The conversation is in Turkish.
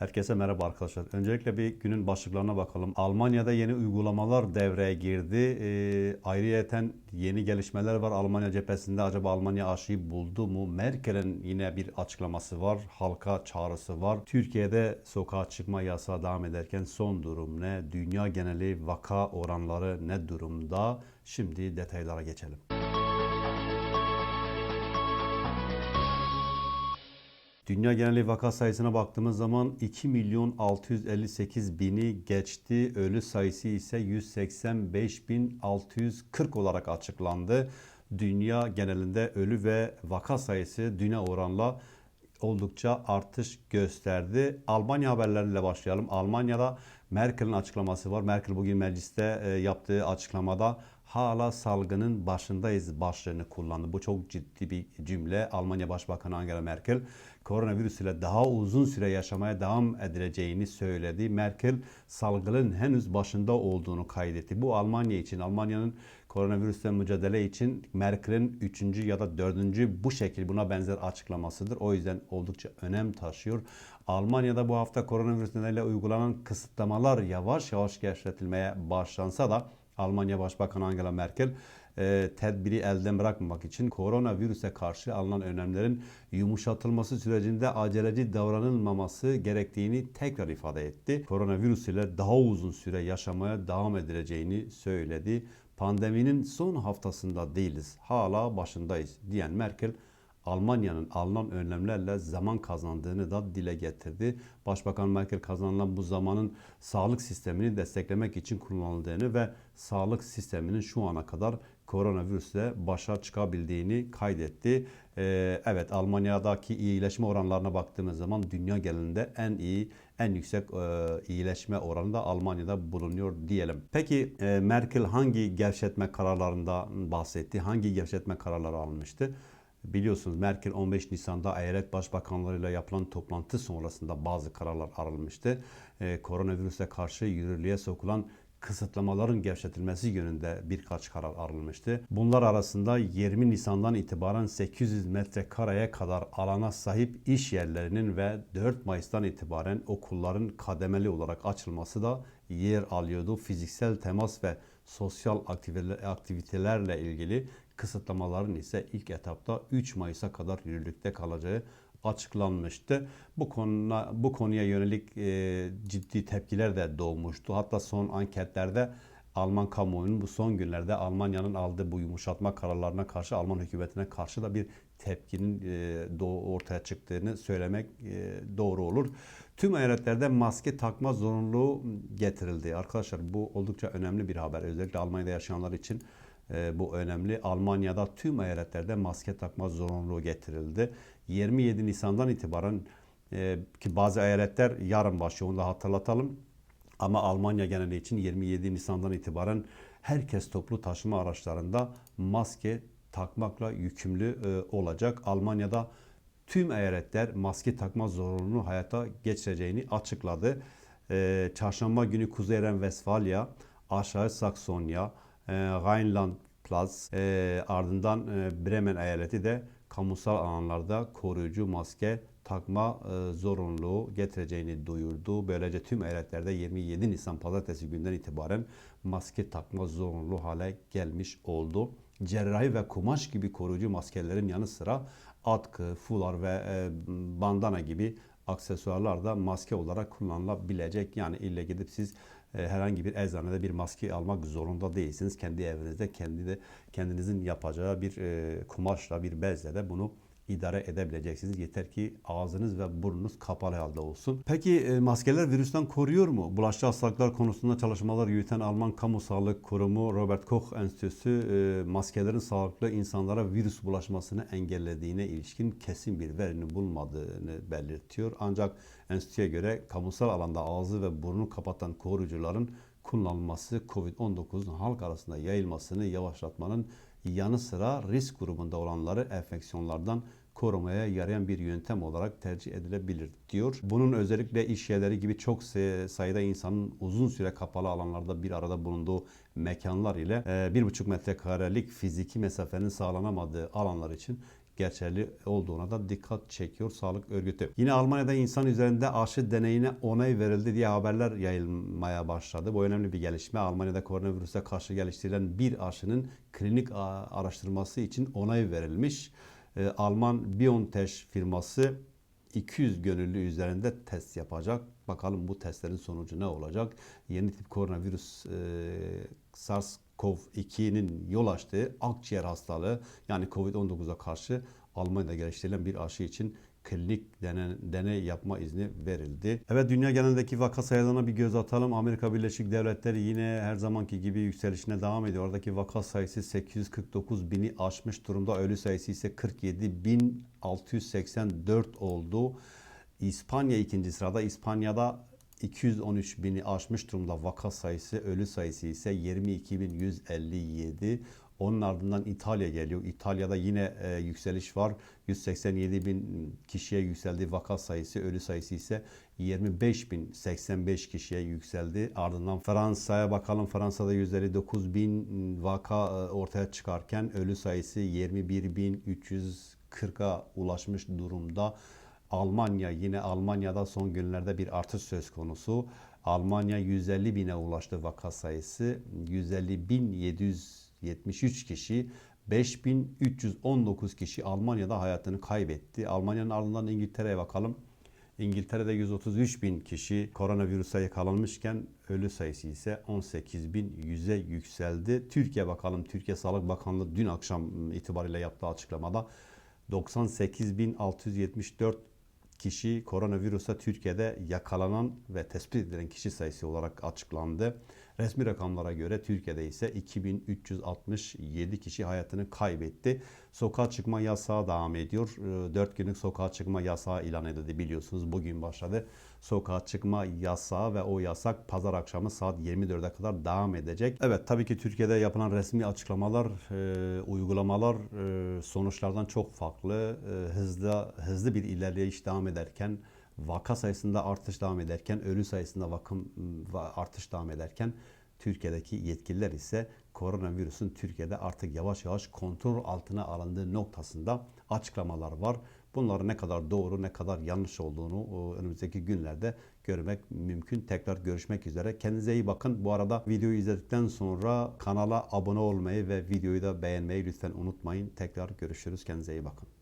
Herkese merhaba arkadaşlar. Öncelikle bir günün başlıklarına bakalım. Almanya'da yeni uygulamalar devreye girdi. Ee, ayrıyeten yeni gelişmeler var Almanya cephesinde. Acaba Almanya aşıyı buldu mu? Merkel'in yine bir açıklaması var. Halka çağrısı var. Türkiye'de sokağa çıkma yasağı devam ederken son durum ne? Dünya geneli vaka oranları ne durumda? Şimdi detaylara geçelim. Dünya geneli vaka sayısına baktığımız zaman 2 milyon 658 bini geçti. Ölü sayısı ise 185 bin 640 olarak açıklandı. Dünya genelinde ölü ve vaka sayısı dünya oranla oldukça artış gösterdi. Almanya haberleriyle başlayalım. Almanya'da Merkel'in açıklaması var. Merkel bugün mecliste e, yaptığı açıklamada hala salgının başındayız başlığını kullandı. Bu çok ciddi bir cümle. Almanya Başbakanı Angela Merkel koronavirüs ile daha uzun süre yaşamaya devam edileceğini söyledi. Merkel salgının henüz başında olduğunu kaydetti. Bu Almanya için, Almanya'nın koronavirüsle mücadele için Merkel'in 3. ya da 4. bu şekil buna benzer açıklamasıdır. O yüzden oldukça önem taşıyor. Almanya'da bu hafta koronavirüs nedeniyle uygulanan kısıtlamalar yavaş yavaş gevşetilmeye başlansa da Almanya Başbakanı Angela Merkel e, tedbiri elden bırakmamak için koronavirüse karşı alınan önlemlerin yumuşatılması sürecinde aceleci davranılmaması gerektiğini tekrar ifade etti. Koronavirüs ile daha uzun süre yaşamaya devam edileceğini söyledi. Pandeminin son haftasında değiliz, hala başındayız diyen Merkel Almanya'nın alınan önlemlerle zaman kazandığını da dile getirdi. Başbakan Merkel kazanılan bu zamanın sağlık sistemini desteklemek için kullanıldığını ve sağlık sisteminin şu ana kadar koronavirüsle başa çıkabildiğini kaydetti. Ee, evet Almanya'daki iyileşme oranlarına baktığımız zaman dünya genelinde en iyi, en yüksek e, iyileşme oranı da Almanya'da bulunuyor diyelim. Peki e, Merkel hangi gevşetme kararlarından bahsetti? Hangi gevşetme kararları almıştı? Biliyorsunuz Merkel 15 Nisan'da eyalet başbakanlarıyla yapılan toplantı sonrasında bazı kararlar alınmıştı. Ee, koronavirüse karşı yürürlüğe sokulan kısıtlamaların gevşetilmesi yönünde birkaç karar alınmıştı. Bunlar arasında 20 Nisan'dan itibaren 800 metrekareye kadar alana sahip iş yerlerinin ve 4 Mayıs'tan itibaren okulların kademeli olarak açılması da yer alıyordu. Fiziksel temas ve sosyal aktivitelerle ilgili kısıtlamaların ise ilk etapta 3 Mayıs'a kadar yürürlükte kalacağı açıklanmıştı. Bu konuya bu konuya yönelik e, ciddi tepkiler de doğmuştu. Hatta son anketlerde Alman kamuoyunun bu son günlerde Almanya'nın aldığı bu yumuşatma kararlarına karşı Alman hükümetine karşı da bir tepkinin e, ortaya çıktığını söylemek e, doğru olur. Tüm eyaletlerde maske takma zorunluluğu getirildi. Arkadaşlar bu oldukça önemli bir haber. Özellikle Almanya'da yaşayanlar için e, bu önemli. Almanya'da tüm eyaletlerde maske takma zorunluluğu getirildi. 27 Nisan'dan itibaren e, ki bazı eyaletler yarın başlıyor onu da hatırlatalım. Ama Almanya geneli için 27 Nisan'dan itibaren herkes toplu taşıma araçlarında maske takmakla yükümlü e, olacak. Almanya'da tüm eyaletler maske takma zorunluluğunu hayata geçireceğini açıkladı. E, çarşamba günü Kuzey Ren-Vesfalya, Aşağı Saksonya, e, Rheinland-Pfalz, e, ardından e, Bremen eyaleti de kamusal alanlarda koruyucu maske takma e, zorunluluğu getireceğini duyurdu. Böylece tüm eyaletlerde 27 Nisan pazartesi günden itibaren maske takma zorunluluğu hale gelmiş oldu. Cerrahi ve kumaş gibi koruyucu maskelerin yanı sıra atkı, fular ve bandana gibi aksesuarlar da maske olarak kullanılabilecek. Yani ille gidip siz herhangi bir eczanede bir maske almak zorunda değilsiniz. Kendi evinizde kendi de kendinizin yapacağı bir e, kumaşla bir bezle de bunu idare edebileceksiniz. Yeter ki ağzınız ve burnunuz kapalı halde olsun. Peki e, maskeler virüsten koruyor mu? Bulaşıcı hastalıklar konusunda çalışmalar yürüten Alman Kamu Sağlık Kurumu Robert Koch Enstitüsü e, maskelerin sağlıklı insanlara virüs bulaşmasını engellediğine ilişkin kesin bir verinin bulmadığını belirtiyor. Ancak enstitüye göre kamusal alanda ağzı ve burnu kapatan koruyucuların kullanılması COVID-19'un halk arasında yayılmasını yavaşlatmanın yanı sıra risk grubunda olanları enfeksiyonlardan korumaya yarayan bir yöntem olarak tercih edilebilir diyor. Bunun özellikle iş yerleri gibi çok sayıda insanın uzun süre kapalı alanlarda bir arada bulunduğu mekanlar ile 1,5 metrekarelik fiziki mesafenin sağlanamadığı alanlar için geçerli olduğuna da dikkat çekiyor sağlık örgütü. Yine Almanya'da insan üzerinde aşı deneyine onay verildi diye haberler yayılmaya başladı. Bu önemli bir gelişme. Almanya'da koronavirüse karşı geliştirilen bir aşının klinik araştırması için onay verilmiş. Ee, Alman BioNTech firması 200 gönüllü üzerinde test yapacak. Bakalım bu testlerin sonucu ne olacak? Yeni tip koronavirüs e, SARS-CoV-2'nin yol açtığı akciğer hastalığı yani COVID-19'a karşı Almanya'da geliştirilen bir aşı için klinik deney, deney yapma izni verildi. Evet dünya genelindeki vaka sayılarına bir göz atalım. Amerika Birleşik Devletleri yine her zamanki gibi yükselişine devam ediyor. Oradaki vaka sayısı 849 bini aşmış durumda. Ölü sayısı ise 47 bin 684 oldu. İspanya ikinci sırada. İspanya'da 213 bini aşmış durumda vaka sayısı, ölü sayısı ise 22.157. Onun ardından İtalya geliyor. İtalya'da yine e, yükseliş var. 187 bin kişiye yükseldi vaka sayısı, ölü sayısı ise 25.085 kişiye yükseldi. Ardından Fransa'ya bakalım. Fransa'da 159 bin vaka e, ortaya çıkarken ölü sayısı 21.340'a ulaşmış durumda. Almanya yine Almanya'da son günlerde bir artış söz konusu. Almanya 150 bine ulaştı vaka sayısı. 150 bin 773 kişi 5319 kişi Almanya'da hayatını kaybetti. Almanya'nın ardından İngiltere'ye bakalım. İngiltere'de 133 bin kişi koronavirüse yakalanmışken ölü sayısı ise 18 bin 100'e yükseldi. Türkiye bakalım. Türkiye Sağlık Bakanlığı dün akşam itibariyle yaptığı açıklamada 98.674 kişi koronavirüse Türkiye'de yakalanan ve tespit edilen kişi sayısı olarak açıklandı. Resmi rakamlara göre Türkiye'de ise 2367 kişi hayatını kaybetti. Sokağa çıkma yasağı devam ediyor. 4 günlük sokağa çıkma yasağı ilan edildi biliyorsunuz. Bugün başladı. Sokağa çıkma yasağı ve o yasak pazar akşamı saat 24'e kadar devam edecek. Evet tabii ki Türkiye'de yapılan resmi açıklamalar, e, uygulamalar e, sonuçlardan çok farklı. E, hızlı hızlı bir ilerleyiş devam ederken vaka sayısında artış devam ederken, ölü sayısında vakım artış devam ederken Türkiye'deki yetkililer ise koronavirüsün Türkiye'de artık yavaş yavaş kontrol altına alındığı noktasında açıklamalar var. Bunların ne kadar doğru ne kadar yanlış olduğunu önümüzdeki günlerde görmek mümkün. Tekrar görüşmek üzere. Kendinize iyi bakın. Bu arada videoyu izledikten sonra kanala abone olmayı ve videoyu da beğenmeyi lütfen unutmayın. Tekrar görüşürüz. Kendinize iyi bakın.